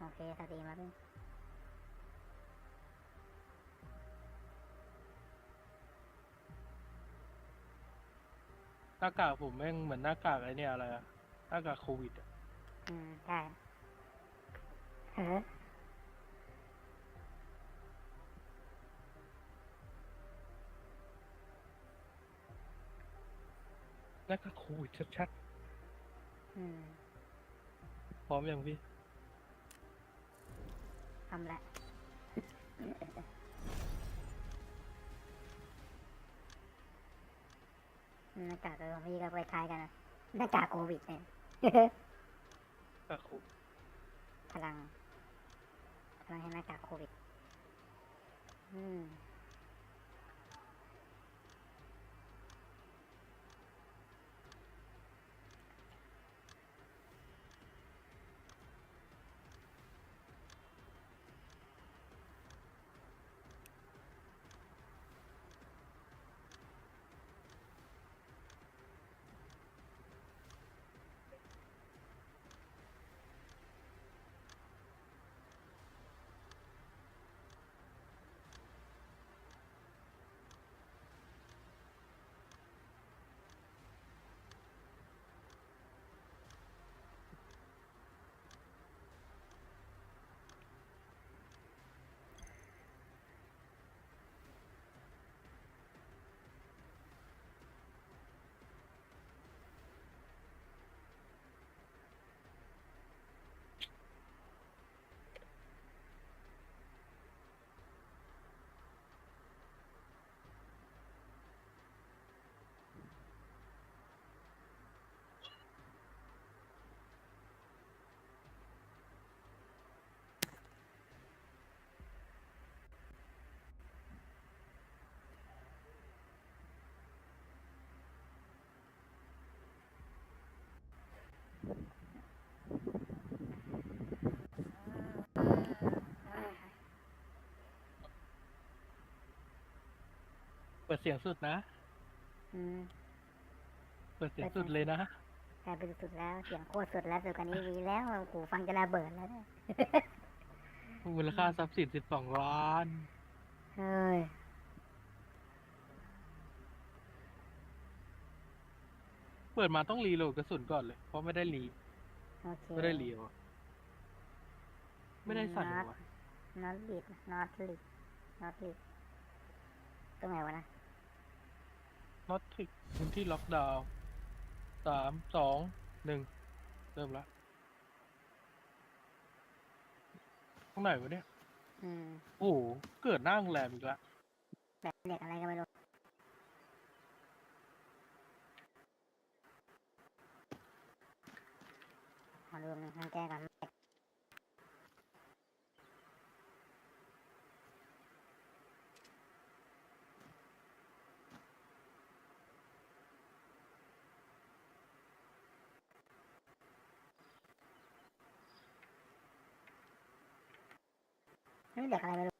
โอเคสตรีมแล้วพี่หน้ากากผมแม่งเหมือนหน้ากากไอเนี่ยอะไรอะหน้ากากโควิดอะอืมใช่เฮ้อหน้ากากโควิดชัดอืม ๆพร้อมยังพี่ ทำละหน้ากากเออของพี่ก็คล้ายๆกันนะหน้ากากโควิดเนี่ยหน้ากากโควิดพลังพลังให้หน้ากากโควิด อืม เปิดเสียงสุดนะ อืมเปิดเสียงสุดเลยนะกลายเป็นสุดแล้วเสียงโคตรสุดแล้วสุดกว่านี้มีแล้วหูฟังจะระเบิดแล้วเนี่ยมูลค่าทรัพย์สินสิบสองล้าน เฮ้ย ปิดมาต้องรีโหลดกระสุนก่อนเลย เพราะไม่ได้รีโอเคไม่ได้รีวะไม่ได้สั่นหัวน็อตลิดน็อตลิดน็อตลิดตรงไหนวะนะน็อตทิกพื้นที่ล็อกดาวน์สามสองหนึ่งเริ่มละตรงไหนวะเนี่ย อืมโอ้โหเกิดหน้าโรงแรมอีกละแบบเหล็กอะไรก็ไม่รู้ มาดูมันทางแก้กันเด็กอะไรไม่รู้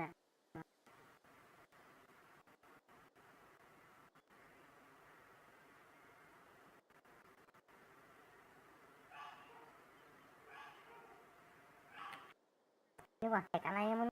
เนี่ยนี่ว่าเด็กอะไรมัน